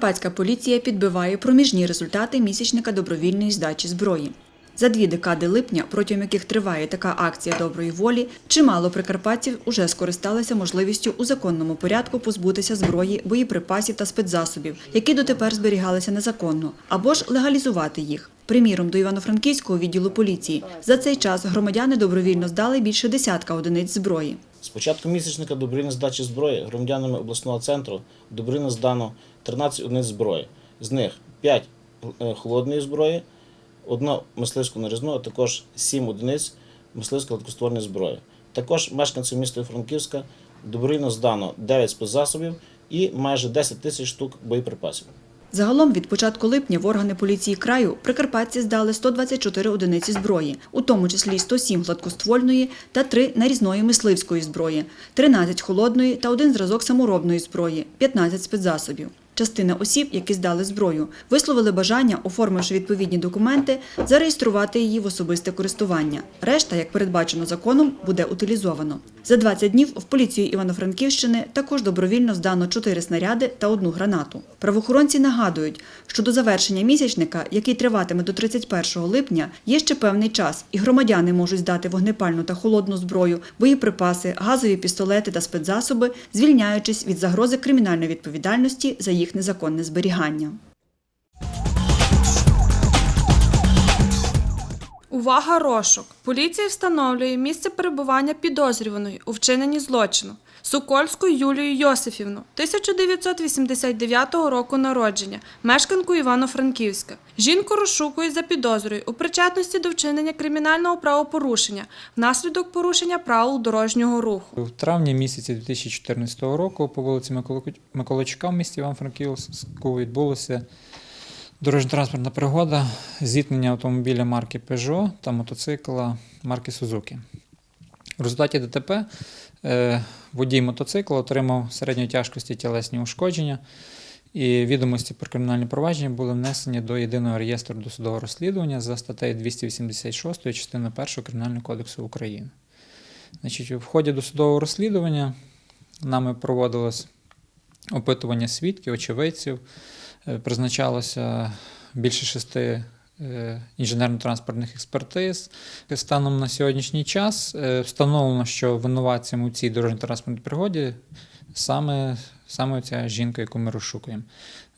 Прикарпатська поліція підбиває проміжні результати місячника добровільної здачі зброї. За дві декади липня, протягом яких триває така акція доброї волі, чимало прикарпатців уже скористалися можливістю у законному порядку позбутися зброї, боєприпасів та спецзасобів, які дотепер зберігалися незаконно, або ж легалізувати їх. Приміром, до Івано-Франківського відділу поліції за цей час громадяни добровільно здали більше десятка одиниць зброї. З початку місячника добровільної здачі зброї громадянами обласного центру добровільно здано 13 одиниць зброї. З них 5 е, холодної зброї, одна мисливську нарізну, а також 7 одиниць мисливсько гладкоствольної зброї. Також мешканцям міста Франківська добровільно здано 9 спецзасобів і майже 10 тисяч штук боєприпасів. Загалом від початку липня в органи поліції краю прикарпатці здали 124 одиниці зброї, у тому числі 107 гладкоствольної та 3 нарізної мисливської зброї, 13 холодної та один зразок саморобної зброї, 15 спецзасобів. Частина осіб, які здали зброю, висловили бажання, оформивши відповідні документи, зареєструвати її в особисте користування. Решта, як передбачено законом, буде утилізовано. За 20 днів в поліцію Івано-Франківщини також добровільно здано 4 снаряди та одну гранату. Правоохоронці нагадують, що до завершення місячника, який триватиме до 31 липня, є ще певний час, і громадяни можуть здати вогнепальну та холодну зброю, боєприпаси, газові пістолети та спецзасоби, звільняючись від загрози кримінальної відповідальності за їх незаконне зберігання. Увага розшук. Поліція встановлює місце перебування підозрюваної у вчиненні злочину. Сокольську Юлію Йосифівну, 1989 року народження, мешканку Івано-Франківська. Жінку розшукують за підозрою у причетності до вчинення кримінального правопорушення внаслідок порушення правил дорожнього руху. В травні місяці 2014 року по вулиці Миколо- в місті Іван-Франківську відбулося дорожньо-транспортна пригода зіткнення автомобіля марки Peugeot та мотоцикла марки Suzuki. В результаті ДТП е, водій мотоцикла отримав середньої тяжкості тілесні ушкодження, і відомості про кримінальне провадження були внесені до єдиного реєстру досудового розслідування за статтею 286 частини 1 Кримінального кодексу України. Значить, в ході досудового розслідування нами проводилось опитування свідків, очевидців, призначалося більше шести е, інженерно-транспортних експертиз. Станом на сьогоднішній час е, встановлено, що винуватцем у цій дорожньо-транспортній пригоді саме, саме ця жінка, яку ми розшукуємо.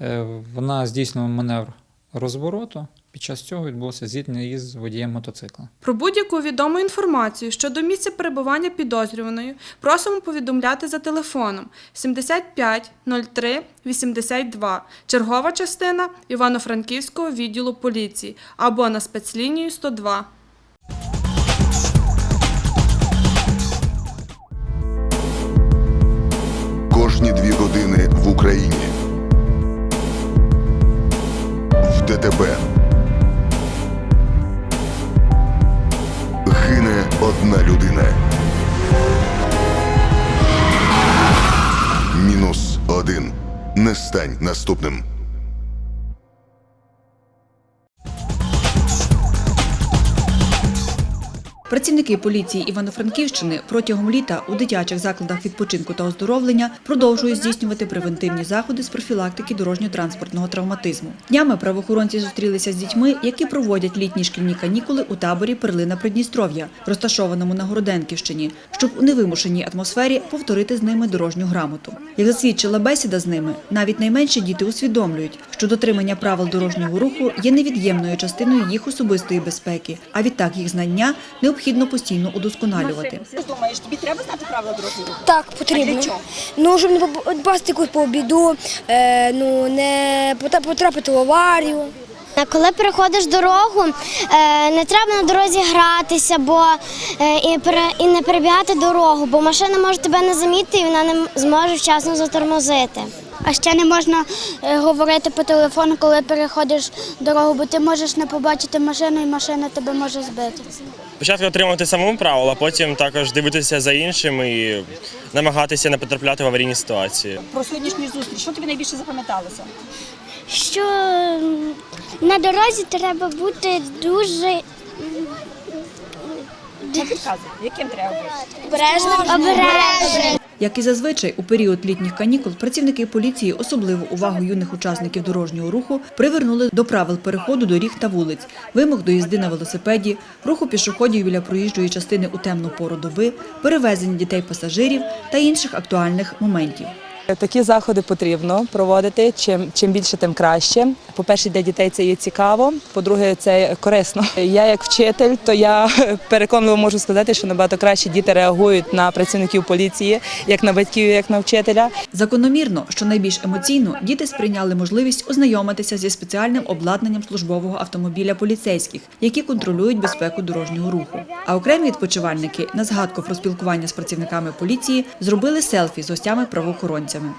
Е, Вона здійснила маневр розвороту. Під час цього відбулося зіткнення із водієм мотоцикла. Про будь-яку відому інформацію щодо місця перебування підозрюваної просимо повідомляти за телефоном 75 03 82, чергова частина Івано-Франківського відділу поліції або на спецлінію 102. Кожні дві години в Україні. В ДТБ. Одна людина. Мінус один. Не стань наступним. Працівники поліції Івано-Франківщини протягом літа у дитячих закладах відпочинку та оздоровлення продовжують здійснювати превентивні заходи з профілактики дорожньо-транспортного травматизму. Днями правоохоронці зустрілися з дітьми, які проводять літні шкільні канікули у таборі Перлина Придністров'я, розташованому на Городенківщині, щоб у невимушеній атмосфері повторити з ними дорожню грамоту. Як засвідчила бесіда з ними, навіть найменші діти усвідомлюють, що дотримання правил дорожнього руху є невід'ємною частиною їх особистої безпеки, а відтак їх знання необхідно постійно удосконалювати. Думаєш, тобі треба знати правила дорожнього руху? Так, А потрібно. для чого? Ну, щоб не попасти якусь по обіду, е, ну, не потрапити в аварію. Коли переходиш дорогу, е, не треба на дорозі гратися, бо е, і, не перебігати дорогу, бо машина може тебе не замітити і вона не зможе вчасно затормозити. А ще не можна е, говорити по телефону, коли переходиш дорогу, бо ти можеш не побачити машину і машина тебе може збити. Спочатку отримувати самому правила, потім також дивитися за іншим і намагатися не потрапляти в аварійні ситуації. Про сьогоднішню зустріч, що тобі найбільше запам'яталося? Що на дорозі треба бути дуже яким треба бути? обережним. Як і зазвичай, у період літніх канікул працівники поліції особливу увагу юних учасників дорожнього руху привернули до правил переходу доріг та вулиць, вимог до їзди на велосипеді, руху пішоходів біля проїжджої частини у темну пору доби, перевезення дітей-пасажирів та інших актуальних моментів. Такі заходи потрібно проводити. Чим чим більше, тим краще. По-перше, для дітей це є цікаво. По-друге, це корисно. Я як вчитель, то я переконливо можу сказати, що набагато краще діти реагують на працівників поліції, як на батьків, як на вчителя. Закономірно, що найбільш емоційно діти сприйняли можливість ознайомитися зі спеціальним обладнанням службового автомобіля поліцейських, які контролюють безпеку дорожнього руху. А окремі відпочивальники на згадку про спілкування з працівниками поліції зробили селфі з гостями правоохоронцями.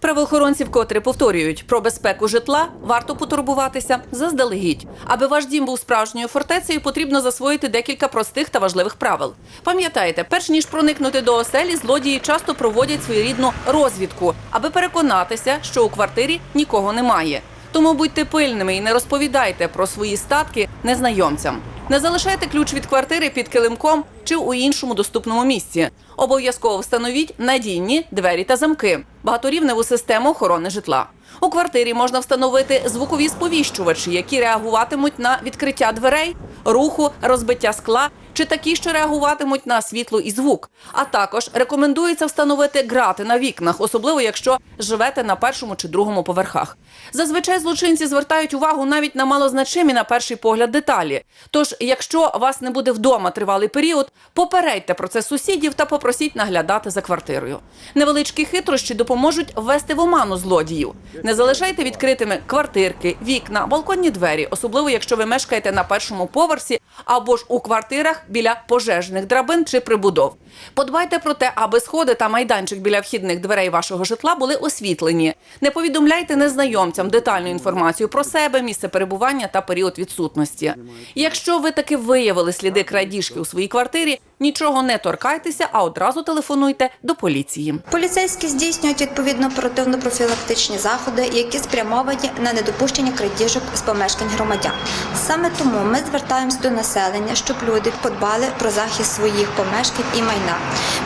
Правоохоронці вкотре повторюють, про безпеку житла варто потурбуватися заздалегідь. Аби ваш дім був справжньою фортецею, потрібно засвоїти декілька простих та важливих правил. Пам'ятайте, перш ніж проникнути до оселі, злодії часто проводять своєрідну розвідку, аби переконатися, що у квартирі нікого немає. Тому будьте пильними і не розповідайте про свої статки незнайомцям. Не залишайте ключ від квартири під килимком чи у іншому доступному місці. Обов'язково встановіть надійні двері та замки, багаторівневу систему охорони житла. У квартирі можна встановити звукові сповіщувачі, які реагуватимуть на відкриття дверей, руху, розбиття скла чи такі, що реагуватимуть на світло і звук. А також рекомендується встановити грати на вікнах, особливо якщо живете на першому чи другому поверхах. Зазвичай злочинці звертають увагу навіть на малозначимі на перший погляд деталі. Тож, якщо вас не буде вдома тривалий період, попередьте про це сусідів та попросіть наглядати за квартирою. Невеличкі хитрощі допоможуть ввести в оману злодіїв. Не залишайте відкритими квартирки, вікна, балконні двері, особливо якщо ви мешкаєте на першому поверсі або ж у квартирах біля пожежних драбин чи прибудов. Подбайте про те, аби сходи та майданчик біля вхідних дверей вашого житла були освітлені. Не повідомляйте незнайомцям детальну інформацію про себе, місце перебування та період відсутності. Якщо ви таки виявили сліди крадіжки у своїй квартирі, нічого не торкайтеся, а одразу телефонуйте до поліції. Поліцейські здійснюють відповідно оперативно-профілактичні заходи, які спрямовані на недопущення крадіжок з помешкань громадян. Саме тому ми звертаємось до населення, щоб люди подбали про захист своїх помешкань і майна.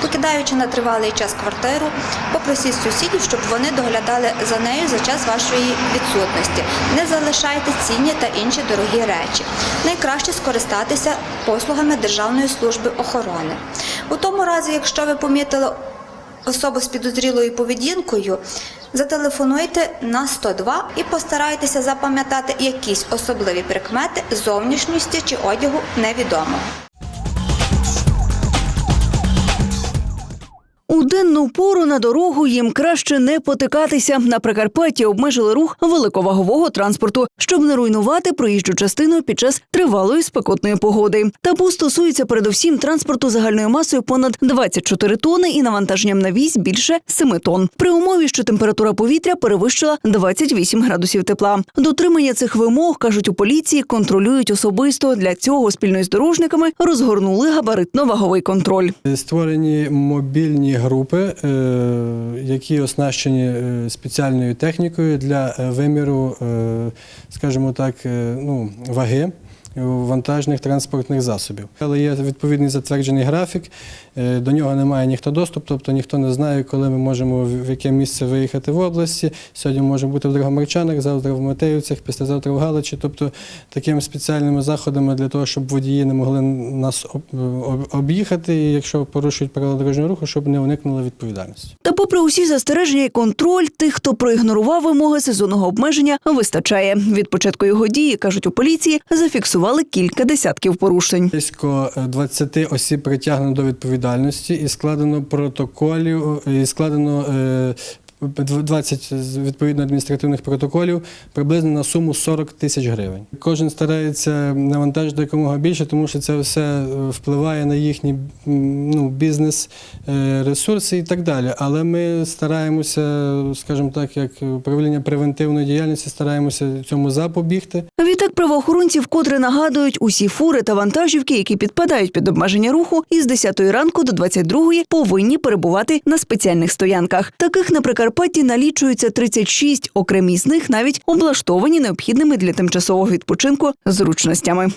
Покидаючи на тривалий час квартиру, попросіть сусідів, щоб вони доглядали за нею за час вашої відсутності. Не залишайте цінні та інші дорогі речі. Найкраще скористатися послугами Державної служби охорони. У тому разі, якщо ви помітили особу з підозрілою поведінкою, зателефонуйте на 102 і постарайтеся запам'ятати якісь особливі прикмети зовнішньості чи одягу невідомого. У денну пору на дорогу їм краще не потикатися. На Прикарпатті обмежили рух великовагового транспорту, щоб не руйнувати проїжджу частину під час тривалої спекотної погоди. Табу стосується передусім транспорту загальною масою понад 24 тони і навантаженням на вісь більше 7 тонн. При умові, що температура повітря перевищила 28 градусів тепла. Дотримання цих вимог кажуть у поліції, контролюють особисто. Для цього спільно з дорожниками розгорнули габаритно-ваговий контроль. Створені мобільні групи, е, які оснащені е, спеціальною технікою для е, виміру, скажімо так, ну, ваги. Вантажних транспортних засобів. Але є відповідний затверджений графік, е, до нього немає ніхто доступу, тобто ніхто не знає, коли ми можемо в яке місце виїхати в області. Сьогодні може бути в Драгомарчанах, завтра в Матеївцях, післязавтра в Галичі. Тобто такими спеціальними заходами для того, щоб водії не могли нас об- об- об'їхати, якщо порушують правила дорожнього руху, щоб не уникнули відповідальності. Та попри усі застереження і контроль, тих, хто проігнорував вимоги сезонного обмеження, вистачає. Від початку його дії, кажуть у поліції, зафіксували кілька десятків порушень. Близько е, 20 осіб притягнено до відповідальності і складено протоколів, і складено е, 20 відповідно адміністративних протоколів приблизно на суму 40 тисяч гривень. Кожен старається навантажити якомога більше, тому що це все е, впливає на їхній м, ну, бізнес, е, ресурси і так далі. Але ми стараємося, скажімо так, як управління превентивної діяльності, стараємося цьому запобігти. Відтак правоохоронці вкотре нагадують, усі фури та вантажівки, які підпадають під обмеження руху, із 10 ранку до 22 повинні перебувати на спеціальних стоянках. Таких на Прикарпатті налічується 36, окремі з навіть облаштовані необхідними для тимчасового відпочинку зручностями.